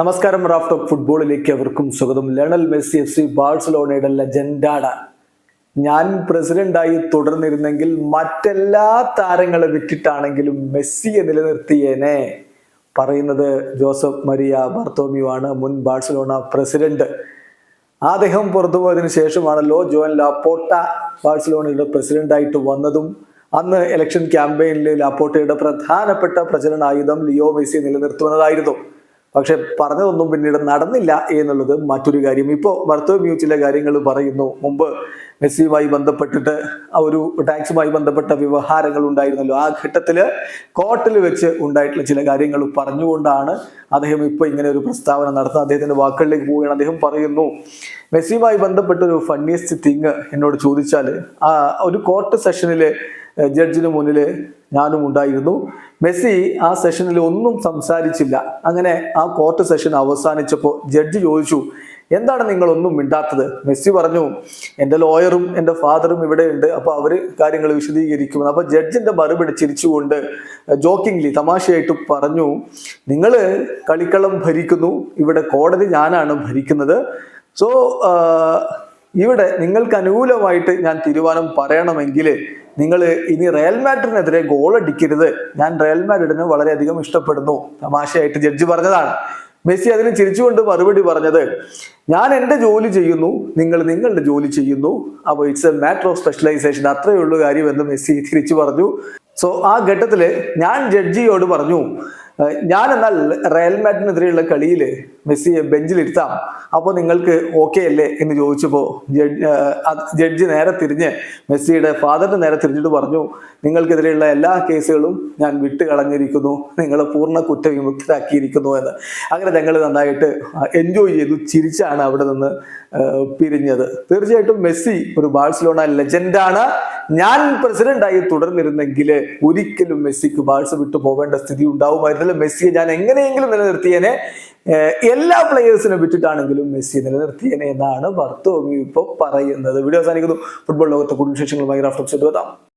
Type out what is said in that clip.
നമസ്കാരം raft of ഫുട്ബോളിലേക്ക് അവർക്കും സ്വാഗതം. ലണൽ മെസ്സി എഫ് സി ബാഴ്സലോണയുടെ ലെജൻഡാണ്. ഞാൻ പ്രസിഡന്റായി തുടർന്നിരുന്നെങ്കിൽ മറ്റെല്ലാ താരങ്ങളെ വിറ്റിട്ടാണെങ്കിലും മെസ്സിയെ നിലനിർത്തിയേനെ പറയുന്നത് ജോസഫ് മരിയ ബർത്തോമിയോ ആണ് മുൻ ബാഴ്സലോണ പ്രസിഡന്റ്. അദ്ദേഹം പുറത്തുപോയതിനു ശേഷമാണല്ലോ ജോൻ ലാപ്പോട്ട ബാഴ്സലോണയുടെ പ്രസിഡന്റായിട്ട് വന്നതും. അന്ന് ഇലക്ഷൻ ക്യാമ്പയിനിൽ ലാപ്പോട്ടയുടെ പ്രധാനപ്പെട്ട പ്രചരണായുധം ലിയോ മെസ്സി നിലനിർത്തുന്നതായിരുന്നു. പക്ഷെ പറഞ്ഞതൊന്നും പിന്നീട് നടന്നില്ല എന്നുള്ളത് മറ്റൊരു കാര്യം. ഇപ്പോൾ ബർത്തോമ്യൂ ചില കാര്യങ്ങൾ പറയുന്നു. മുമ്പ് മെസ്സിയുമായി ബന്ധപ്പെട്ടിട്ട് ആ ഒരു ടാക്സുമായി ബന്ധപ്പെട്ട വ്യവഹാരങ്ങൾ ഉണ്ടായിരുന്നല്ലോ. ആ ഘട്ടത്തിൽ കോർട്ടിൽ വെച്ച് ഉണ്ടായിട്ടുള്ള ചില കാര്യങ്ങൾ പറഞ്ഞുകൊണ്ടാണ് അദ്ദേഹം ഇപ്പോൾ ഇങ്ങനെ ഒരു പ്രസ്താവന നടത്തുന്നത്. അദ്ദേഹത്തിന്റെ വാക്കുകളിലേക്ക് പോവുകയാണ്. അദ്ദേഹം പറയുന്നു മെസ്സിയുമായി ബന്ധപ്പെട്ട ഒരു ഫണ്ണിയസ്റ്റ് തിങ് എന്നോട് ചോദിച്ചാൽ ആ ഒരു കോർട്ട് സെഷനിൽ ജഡ്ജിന് മുന്നിൽ ഞാനും ഉണ്ടായിരുന്നു. മെസ്സി ആ സെഷനിൽ ഒന്നും സംസാരിച്ചില്ല. അങ്ങനെ ആ കോർട്ട് സെഷൻ അവസാനിച്ചപ്പോൾ ജഡ്ജ് ചോദിച്ചു എന്താണ് നിങ്ങളൊന്നും മിണ്ടാത്തത്? മെസ്സി പറഞ്ഞു എന്റെ ലോയറും എന്റെ ഫാദറും ഇവിടെ ഉണ്ട് അപ്പോൾ അവർ കാര്യങ്ങൾ വിശദീകരിക്കുമെന്ന്. അപ്പോൾ ജഡ്ജിന്റെ മറുപടി ചിരിച്ചുകൊണ്ട് ജോക്കിംഗ്ലി തമാശയായിട്ട് പറഞ്ഞു നിങ്ങൾ കളിക്കളം ഭരിക്കുന്നു. ഇവിടെ കോടതി ഞാനാണ് ഭരിക്കുന്നത്. സോ ഇവിടെ നിങ്ങൾക്ക് അനുകൂലമായിട്ട് ഞാൻ തീരുമാനം പറയണമെങ്കിൽ നിങ്ങൾ ഇനി റയൽ മാഡ്രിഡിനെതിരെ ഗോൾ അടിക്കരുത്. ഞാൻ റയൽ മാഡ്രിഡിനെ വളരെയധികം ഇഷ്ടപ്പെടുന്നു. തമാശയായിട്ട് ജഡ്ജി പറഞ്ഞതാണ്. മെസ്സി അതിന് ചിരിച്ചുകൊണ്ട് മറുപടി പറഞ്ഞത് ഞാൻ എന്റെ ജോലി ചെയ്യുന്നു നിങ്ങൾ നിങ്ങളുടെ ജോലി ചെയ്യുന്നു. അപ്പോൾ it's a matter of specialisation അത്രയേ ഉള്ളൂ കാര്യം എന്ന് മെസ്സി തിരിച്ചു പറഞ്ഞു. സോ ആ ഘട്ടത്തിൽ ഞാൻ ജഡ്ജിയോട് പറഞ്ഞു ഞാൻ എന്നാൽ റയൽ മാഡിനെതിരെയുള്ള കളിയിൽ മെസ്സിയെ ബെഞ്ചിലിരുത്താം. അപ്പോൾ നിങ്ങൾക്ക് ഓക്കെ അല്ലേ എന്ന് ചോദിച്ചപ്പോൾ ജഡ്ജ് നേരെ തിരിഞ്ഞ് മെസ്സിയുടെ ഫാദറിന് നേരെ തിരിഞ്ഞിട്ട് പറഞ്ഞു നിങ്ങൾക്കെതിരെയുള്ള എല്ലാ കേസുകളും ഞാൻ വിട്ട് കളഞ്ഞിരിക്കുന്നു നിങ്ങളെ പൂർണ കുറ്റവിമുക്തരാക്കിയിരിക്കുന്നു എന്ന്. അങ്ങനെ ഞങ്ങൾ നന്നായിട്ട് എൻജോയ് ചെയ്തു ചിരിച്ചാണ് അവിടെ നിന്ന് പിരിഞ്ഞത്. തീർച്ചയായിട്ടും മെസ്സി ഒരു ബാഴ്സലോണ ലെജൻഡാണ് ഞാൻ പ്രസിഡന്റായി തുടർന്നിരുന്നെങ്കിൽ ഒരിക്കലും മെസ്സിക്ക് ബാഴ്സ വിട്ടു പോകേണ്ട സ്ഥിതി ഉണ്ടാവുമായിരുന്നില്ല. മെസ്സിയെ ഞാൻ എങ്ങനെയെങ്കിലും നിലനിർത്തിയേനെ. എല്ലാ പ്ലെയേഴ്സിനെ വിട്ടിട്ടാണെങ്കിലും മെസ്സി നിലനിർത്തിയേനെ എന്നാണ് ബർത്തോമി ഇപ്പോൾ പറയുന്നത്. വീഡിയോ അവസാനിക്കുന്നു. ഫുട്ബോൾ ലോകത്തെ കൂടുതൽ വിശേഷങ്ങളുമായി റാഫ്റ്റോക്സ് എത്താം